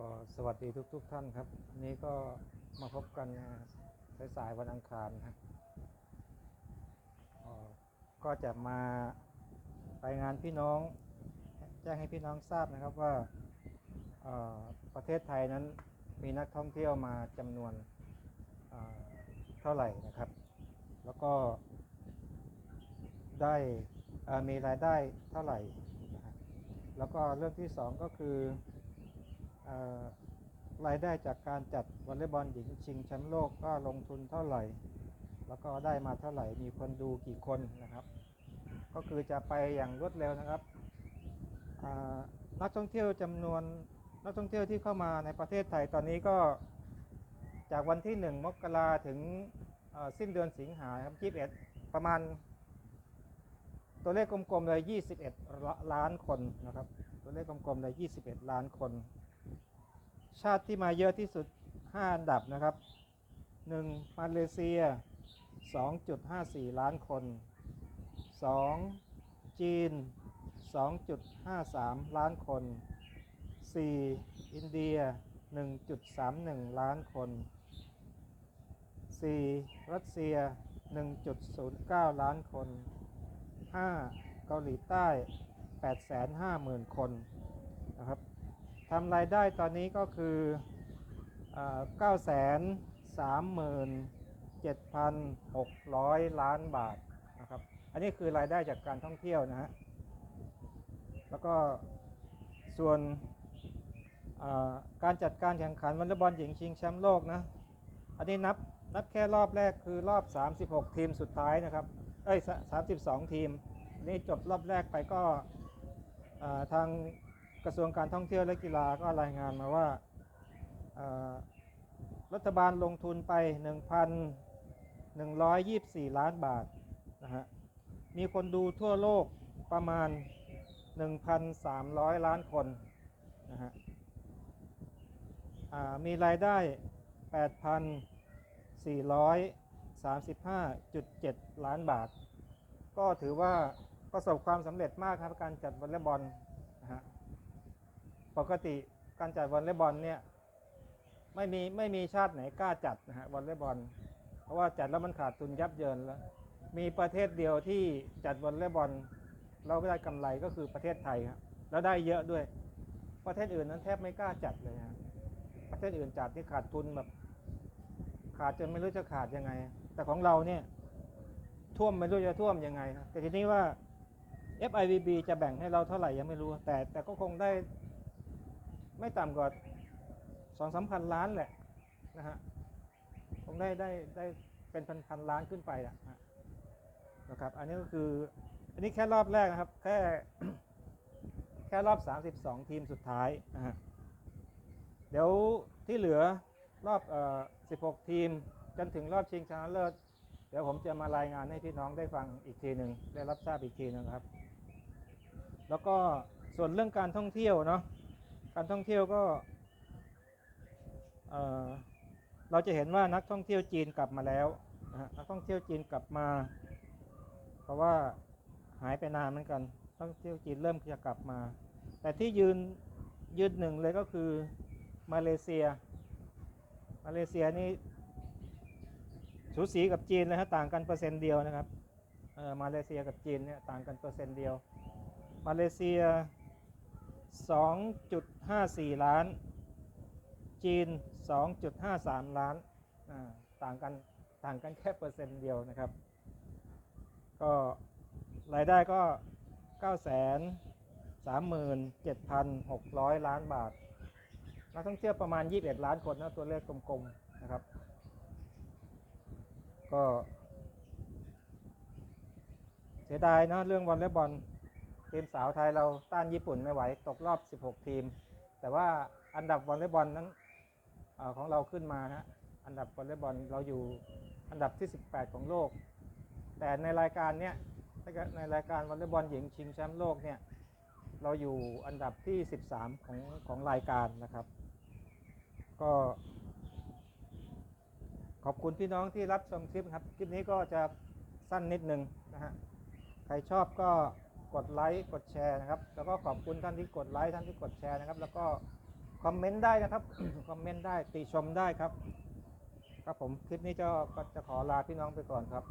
ก็สวัสดีทุกๆทท่านครับ นี้ก็มาพบกันสายๆวันอังคารนะครับก็จะมารายงานพี่น้อง แจ้งให้พี่น้องทราบนะครับว่าประเทศไทยนั้นมีนักท่องเที่ยวมาจำนวนเท่าไหร่นะครับ แล้วก็ได้มีรายได้เท่าไหร่ แล้วก็เรื่องที่สองก็คือ รายได้จากการจัดวอลเลย์บอลหญิงชิงแชมป์โลกก็ลงทุนเท่าไหร่ แล้วก็ได้มาเท่าไหร่มีคนดูกี่คนนะครับ ก็คือจะไปอย่างรวดเร็วนะครับนักท่องเที่ยวจำนวนนักท่องเที่ยวที่เข้ามาในประเทศไทยตอนนี้ก็จากวันที่ 1 มกราถึงสิ้นเดือนสิงหาครับ 21 ประมาณ ตัวเลขกลมๆเลย 21 ล้านคนนะครับ ตัวเลขกลมๆเลย 21 ล้านคน ชาติที่มาเยอะที่สุด 5 อันดับนะครับ 1. มาเลเซีย 2.54 ล้านคน 2. จีน 2.53 ล้านคน 4. อินเดีย 1.31 ล้านคน 4. รัสเซีย 1.09 ล้านคน 5. เกาหลีใต้ 850,000 คนนะครับ ทำรายได้ตอนนี้ก็คือ9 3 7 6 0 0ล้านบาทนะครับ อันนี้คือรายได้จากการท่องเที่ยวนะฮะ แล้วก็ส่วนการจัดการแข่งขันวอลเลย์บอลหญิงชิงแชมป์โลกนะ อันนี้นับนับแค่รอบแรกคือรอบ 36 ทีมสุดท้ายนะครับ เอ้ยสามสิบสองทีม นี่จบรอบแรกไปก็ทาง กระทรวงการท่องเที่ยวและกีฬาก็รายงานมาว่ารัฐบาลลงทุนไป 1,124 ล้านบาทนะฮะมีคนดูทั่วโลกประมาณ 1,300 ล้านคนนะฮะมีรายได้ 8,435.7 ล้านบาท ก็ถือว่าประสบความสำเร็จมากครับการจัดวอลเลย์บอลนะฮะ ปกติการจัดวอลเลย์บอลเนี่ยไม่มีไม่มีชาติไหนกล้าจัดนะฮะวอลเลย์บอล เพราะว่าจัดแล้วมันขาดทุนยับเยินแล้ว มีประเทศเดียวที่จัดวอลเลย์บอลเราไม่ได้กำไรก็คือประเทศไทยครับแล้วได้เยอะด้วย ประเทศอื่นนั้นแทบไม่กล้าจัดเลยฮะประเทศอื่นจัดที่ขาดทุนแบบ ขาดจนไม่รู้จะขาดยังไง แต่ของเราเนี่ยท่วมไม่รู้จะท่วมยังไง แต่ทีนี้ว่า FIVB จะแบ่งให้เราเท่าไหร่ยังไม่รู้ แต่แต่ก็คงได้ ไม่ต่ำกว่าสองสามพันล้านแหละนะฮะคงได้ได้ได้เป็นพันพันล้านขึ้นไปอะนะครับ อันนี้ก็คืออันนี้แค่รอบแรกนะครับ แค่แค่รอบ 32 ทีมสุดท้ายนะฮะเดี๋ยวที่เหลือรอบเอ่อ16 ทีมจนถึงรอบชิงชนะเลิศเดี๋ยวผมจะมารายงานให้พี่น้องได้ฟังอีกทีหนึ่งได้รับทราบอีกทีหนึงครับ แล้วก็ส่วนเรื่องการท่องเที่ยวเนาะ การท่องเที่ยวก็เเราจะเห็นว่านักท่องเที่ยวจีนกลับมาแล้วนะนักท่องเที่ยวจีนกลับมา เพราะว่าหายไปนานเหมือนกันท่องเที่ยวจีนเริ่มจะกลับมา แต่ที่ยืนยืนหนึ่งเลยก็คือมาเลเซีย มาเลเซียนี่สูสีกับจีนเลยฮะต่างกันเปอร์เซ็นต์เดียวนะครับมาเลเซียกับจีนเนี่ยต่างกันเปอร์เซ็นต์เดียว มาเลเซีย 2.54 ล้าน จีน 2.53 ล้าน ต่างกันต่างกันแค่เปอร์เซ็นต์เดียวนะครับ ก็รายได้ก็937,600 ล้านบาท นักท่องเที่ยวประมาณ 21 ล้านคนนะตัวเลขกลมๆนะครับ ก็เสียดายนะเรื่องวอลเลย์บอล ทีมสาวไทยเราต้านญี่ปุ่นไม่ไหว ตกรอบ 16 ทีม แต่ว่าอันดับวอลเลย์บอลนั้นออของเราขึ้นมานะอันดับวอลเลย์บอลเราอยู่อันดับที่ 18 ของโลก แต่ในรายการเนี้ยในรายการวอลเลย์บอลหญิงชิงแชมป์โลกเนี่ยเราอยู่อันดับที่ 13 ของของรายการนะครับ ก็ขอบคุณพี่น้องที่รับชมคลิปครับ คลิปนี้ก็จะสั้นนิดนึงนะฮะ ใครชอบก็ กดไลค์กดแชร์นะครับ แล้วก็ขอบคุณท่านที่กดไลค์ท่านที่กดแชร์นะครับ แล้วก็คอมเมนต์ได้นะครับ คอมเมนต์ได้ติชมได้ครับ ครับผมคลิปนี้จะก็จะขอลาพี่น้องไปก่อนครับ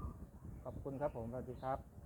ขอบคุณครับผมสวัสดีครับ